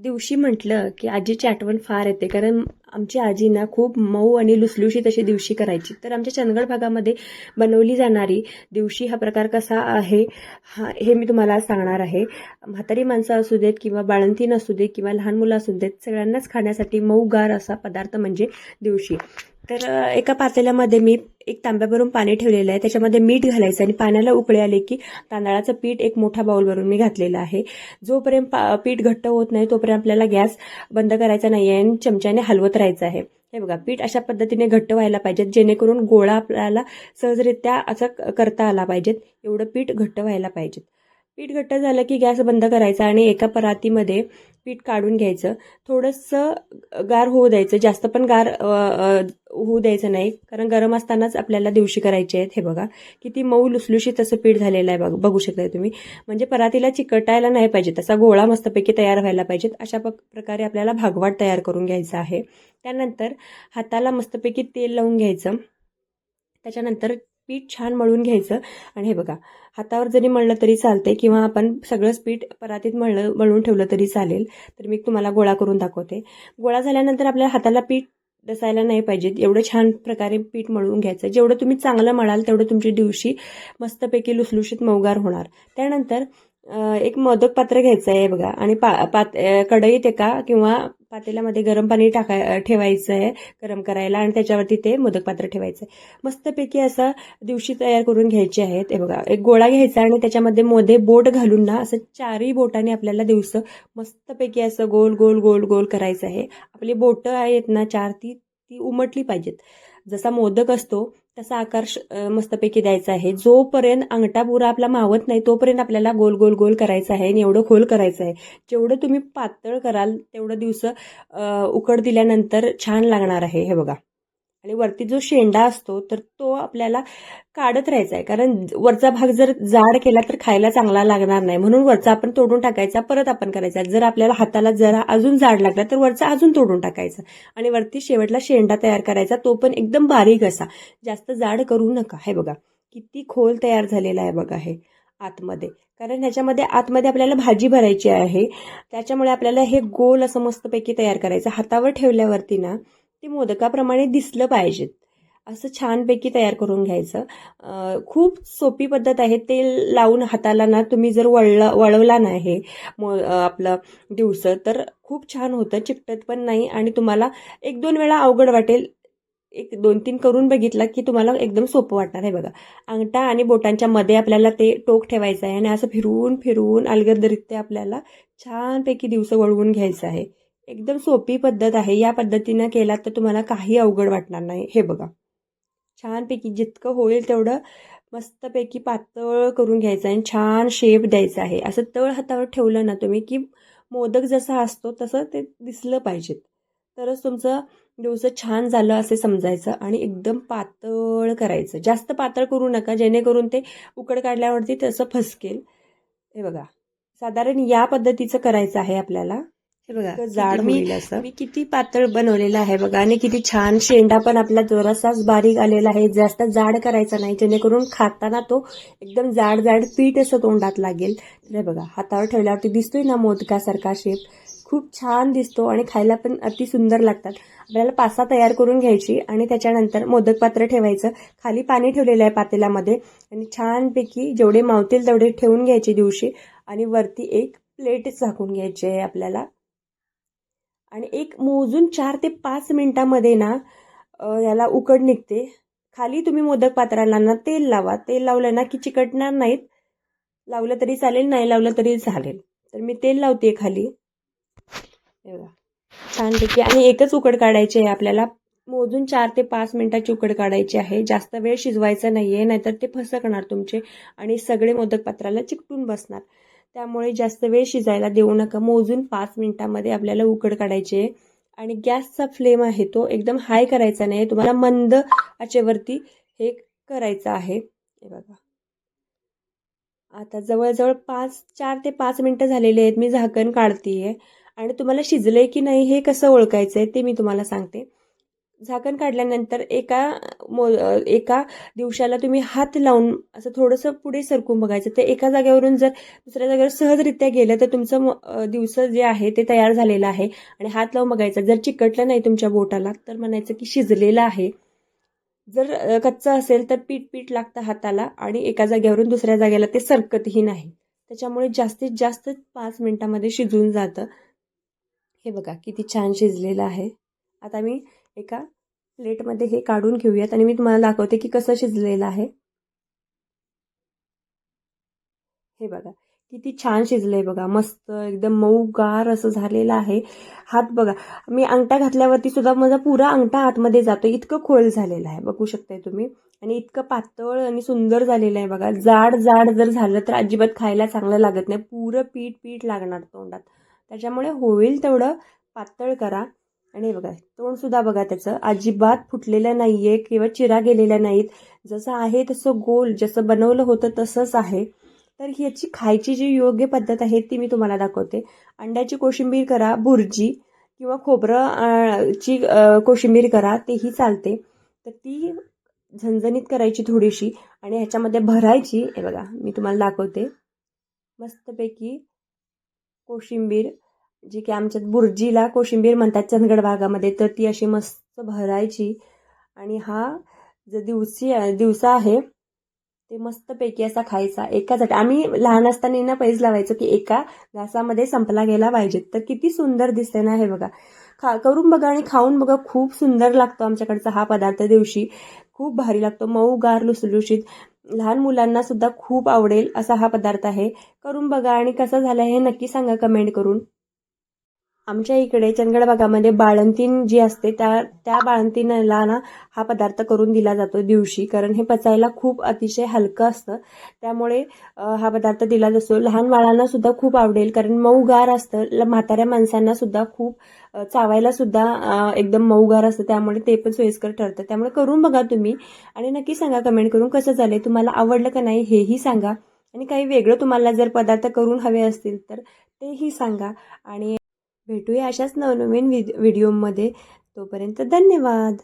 दिवशी म्हटलं की आजीची आठवण फार येते. कारण आमची आजी ना खूप मऊ आणि लुसलुशीत अशी दिवशी करायची. तर आमच्या चंदगड भागामध्ये बनवली जाणारी दिवशी हा प्रकार कसा आहे हा हे मी तुम्हाला आज सांगणार आहे. म्हातारी माणसं असू देत किंवा बाळंतीन असू देत किंवा लहान मुलं असू देत सगळ्यांनाच खाण्यासाठी मऊ गार असा पदार्थ म्हणजे दिवशी. तर एका पातेल्यामध्ये मी एक तांब्याभरून पाणी ठेवलेलं आहे. त्याच्यामध्ये मीठ घालायचं आणि पाण्याला उकळे आले की तांदळाचं पीठ एक मोठा बाउल भरून मी घातलेलं आहे. जोपर्यंत पा पीठ घट्ट होत नाही तोपर्यंत आपल्याला गॅस बंद करायचा नाही आहे आणि चमच्याने हलवत राहायचं आहे. हे बघा पीठ अशा पद्धतीने घट्ट व्हायला पाहिजेत जेणेकरून गोळा आपल्याला सहजरित्या असं क- करता आला पाहिजेत एवढं पीठ घट्ट व्हायला पाहिजेत. पीठ घट्ट झालं की गॅस बंद करायचा आणि एका परातीमध्ये पीठ काढून घ्यायचं. थोडंसं गार होऊ द्यायचं जास्त पण गार होऊ द्यायचं नाही. कारण गरम असतानाच आपल्याला दिवशी करायचे आहेत. हे बघा. किती मऊ लुसलुशीत असं पीठ झालेलं आहे बघ बघू शकताय तुम्ही. म्हणजे परातीला चिकटायला नाही पाहिजे. तसा गोळा मस्तपैकी तयार व्हायला पाहिजेत. अशा प- प्रकारे आपल्याला भागवाट तयार करून घ्यायचा आहे. त्यानंतर हाताला मस्तपैकी तेल लावून घ्यायचं. त्याच्यानंतर पीठ छान मळून घ्यायचं. आणि हे बघा. हातावर जरी मळलं तरी चालते किंवा आपण सगळंच पीठ परातीत मळलं मळून ठेवलं तरी चालेल. तर मी तुम्हाला गोळा करून दाखवते. गोळा झाल्यानंतर आपल्या हाताला पीठ डसायला नाही पाहिजेत. एवढं छान प्रकारे पीठ मळून घ्यायचं. जेवढं तुम्ही चांगलं मळाल तेवढं तुमच्या दिवशी मस्तपैकी लुसलुशीत मौगार होणार. त्यानंतर एक मोदक पात्र घ्यायचं आहे बघा. आणि पा पात कढईत एका किंवा पातेल्यामध्ये गरम पाणी टाकाय ठेवायचं आहे गरम करायला आणि त्याच्यावरती ते मोदक पात्र ठेवायचं आहे. मस्तपैकी असं दिवशी तयार करून घ्यायचे आहेत. हे बघा एक गोळा घ्यायचा आणि त्याच्यामध्ये मोदे बोट घालून ना असं चारही बोटाने आपल्याला दिवस मस्तपैकी असं गोल गोल गोल गोल करायचं आहे. आपली बोटं आहेत ना चार ती ती उमटली पाहिजेत. जसा मोदक असतो तसा आकार मस्तपैकी द्यायचा आहे. जोपर्यंत अंगठा पुरा आपला मावत नाही तोपर्यंत आपल्याला गोल गोल गोल करायचं आहे आणि एवढं खोल करायचं आहे. जेवढं तुम्ही पातळ कराल तेवढं दिवस उकड दिल्यानंतर छान लागणार आहे. हे बघा. आणि वरती जो शेंडा असतो तर तो आपल्याला काढत राहायचा आहे कारण वरचा भाग जर जाड केला तर खायला चांगला लागणार नाही. म्हणून वरचा आपण तोडून टाकायचा परत आपण करायचा. जर आपल्याला हाताला जरा अजून जाड लागला तर वरचा अजून तोडून टाकायचा. आणि वरती शेवटला शेंडा तयार करायचा तो पण एकदम बारीक असा. जास्त जाड करू नका. हे बघा किती खोल तयार झालेला आहे बघा हे आतमध्ये. कारण ह्याच्यामध्ये आतमध्ये आपल्याला भाजी भरायची आहे. त्याच्यामुळे आपल्याला हे गोल असं मस्तपैकी तयार करायचं. हातावर ठेवल्यावरती ना ते मोदकाप्रमाणे दिसलं पाहिजेत. असं छानपैकी तयार करून घ्यायचं. खूप सोपी पद्धत आहे. तेल लावून हाताला ना तुम्ही जर वळलं वळवला नाही मो आपलं दिवसं तर खूप छान होतं. चिकटत पण नाही आणि तुम्हाला एक दोन वेळा अवघड वाटेल. एक दोन तीन करून बघितला की तुम्हाला एकदम सोपं वाटणार आहे बघा. अंगठा आणि बोटांच्या मध्ये आपल्याला ते टोक ठेवायचं आहे आणि असं फिरवून फिरवून अलगदरित्या आपल्याला छानपैकी दिवसं वळवून घ्यायचं आहे. एकदम सोपी पद्धत आहे. या पद्धतीनं केलात तर तुम्हाला काही अवघड वाटणार नाही. हे बघा. छानपैकी जितकं होईल तेवढं मस्तपैकी पातळ करून घ्यायचं आणि छान शेप द्यायचा आहे. असं तळ हातावर ठेवलं ना तुम्ही की मोदक जसा असतो तसं ते दिसलं पाहिजेत. तरच तुमचं दिवस छान झालं असे समजायचं आणि एकदम पातळ करायचं. जास्त पातळ करू नका. जेणेकरून ते उकड काढल्यावरती तसं फसकेल. हे बघा. साधारण या पद्धतीचं करायचं आहे आपल्याला. हे बघा जाड मी. मी किती पातळ बनवलेलं आहे बघा आणि किती छान शेंडा पण आपला जरासाच बारीक आलेला आहे. जास्त जाड करायचा नाही जेणेकरून खाताना तो एकदम जाड जाड पीठ असं तोंडात लागेल. तर हे बघा हातावर ठेवल्यावरती दिसतोय ना मोदकासारखा शेप खूप छान दिसतो आणि खायला पण अति सुंदर लागतात. आपल्याला पास्ता तयार करून घ्यायची आणि त्याच्यानंतर मोदक पात्र ठेवायचं. खाली पाणी ठेवलेलं आहे पातेल्यामध्ये आणि छानपैकी जेवढे मावतील तेवढे ठेवून घ्यायचे दिवशी आणि वरती एक प्लेट झाकून घ्यायची आहे आपल्याला. आणि एक मोजून चार ते पाच मिनिटामध्ये ना याला उकड निघते. खाली तुम्ही मोदक पात्राला ना तेल लावा. तेल लावलं ना की चिकटणार नाहीत. लावलं तरी चालेल नाही लावलं तरी चालेल. तर मी तेल लावते खाली. एवढा बघा. छानपैकी आणि एकच उकड काढायची आहे आपल्याला. मोजून चार ते पाच मिनिटाची उकड काढायची आहे. जास्त वेळ शिजवायचा नाही आहे नाहीतर ते फसकणार तुमचे आणि सगळे मोदक पात्राला चिकटून बसणार. त्यामुळे जास्त वेळ शिजायला देऊ नका. मोजून पाच मिनिटामध्ये आपल्याला उकड काढायची आहे. आणि गॅसचा फ्लेम आहे तो एकदम हाय करायचा नाही. तुम्हाला मंद आचेवरती हे करायचं आहे. हे बघा. आता जवळजवळ पाच चार ते पाच मिनटं झालेले आहेत. मी झाकण काढतीये. आणि तुम्हाला शिजलंय की नाही हे कसं ओळखायचं आहे ते मी तुम्हाला सांगते. झाकण काढल्यानंतर एका मो एका दिवसाला तुम्ही हात लावून असं थोडंसं पुढे सरकून बघायचं. ते एका जागेवरून जर दुसऱ्या जागेवर सहजरित्या गेलं तर तुमचं म- दिवस जे आहे ते तयार झालेलं आहे. आणि हात लावून बघायचा. जर चिकटलं नाही तुमच्या बोटाला तर म्हणायचं की शिजलेलं आहे. जर कच्चं असेल तर पीठ पीठ लागतं हाताला आणि एका जागेवरून दुसऱ्या जागेला ते सरकतही नाही. त्याच्यामुळे जास्तीत जास्त पाच मिनिटामध्ये शिजून जातं. हे बघा किती छान शिजलेलं आहे. आता मी एका प्लेटमध्ये हे काढून घेऊयात आणि मी तुम्हाला दाखवते की कसं शिजलेलं आहे. हे बघा किती छान शिजलंय बघा मस्त एकदम मऊ गार असं झालेलं आहे. हात बघा मी अंगठा घातल्यावरती सुद्धा माझा पुरा अंगठा आतमध्ये जातो इतकं खोल झालेलं आहे बघू शकताय तुम्ही. आणि इतकं पातळ आणि सुंदर झालेलं आहे बघा जाड जाड जर झालं तर अजिबात खायला चांगलं लागत नाही पुरं पीठ पीठ लागणार तोंडात. त्याच्यामुळे होईल तेवढं पातळ करा. आणि हे बघा तोंडसुद्धा बघा त्याचं. अजिबात फुटलेलं नाही आहे किंवा चिरा गेलेल्या नाहीत. जसं आहे तसं गोल जसं बनवलं होतं तसंच आहे. तर ह्याची खायची जी योग्य पद्धत आहे ती मी तुम्हाला दाखवते. अंड्याची कोशिंबीर करा भुर्जी किंवा खोबरं ची कोशिंबीर करा तेही चालते. तर ती झणझणीत करायची थोडीशी आणि ह्याच्यामध्ये भरायची. हे बघा मी तुम्हाला दाखवते. मस्तपैकी कोशिंबीर जी की आमच्यात बुर्जीला कोशिंबीर म्हणतात चंदगड भागामध्ये तर ती अशी मस्त भरायची. आणि हा जो दिवसी दिवसा आहे ते मस्तपैकी असा खायचा. एकासाठी आम्ही लहान असताना ना पैज लावायचो की एका घासामध्ये संपला गेला पाहिजे. तर किती सुंदर दिसते ना हे बघा. खा करून बघा आणि खाऊन बघा खूप सुंदर लागतो आमच्याकडचा हा पदार्थ दिवशी. खूप भारी लागतो. मऊ गार लुसलुशीत. लहान मुलांना सुद्धा खूप आवडेल असा हा पदार्थ आहे. करून बघा आणि कसं झालं हे नक्की सांगा कमेंट करून. आमच्या इकडे चंदगड भागामध्ये बाळंतीण जी असते त्या त्या बाळंतीनला ना हा पदार्थ करून दिला जातो दिवशी. कारण हे पचायला खूप अतिशय हलकं असतं. त्यामुळे हा पदार्थ दिला जातो. लहान बाळांना सुद्धा खूप आवडेल. कारण मऊगार असतं. ल- म्हाताऱ्या माणसांना सुद्धा खूप चावायला सुद्धा एकदम मऊगार असतं. त्यामुळे ते पण सोयीस्कर ठरतं. त्यामुळे करून बघा तुम्ही. आणि नक्की सांगा कमेंट करून कसं झालं तुम्हाला आवडलं का नाही हेही सांगा. आणि काही वेगळं तुम्हाला जर पदार्थ करून हवे असतील तर तेही सांगा. आणि भेटूया अशाच नवनवीन व्हिडिओमध्ये तोपर्यंत धन्यवाद.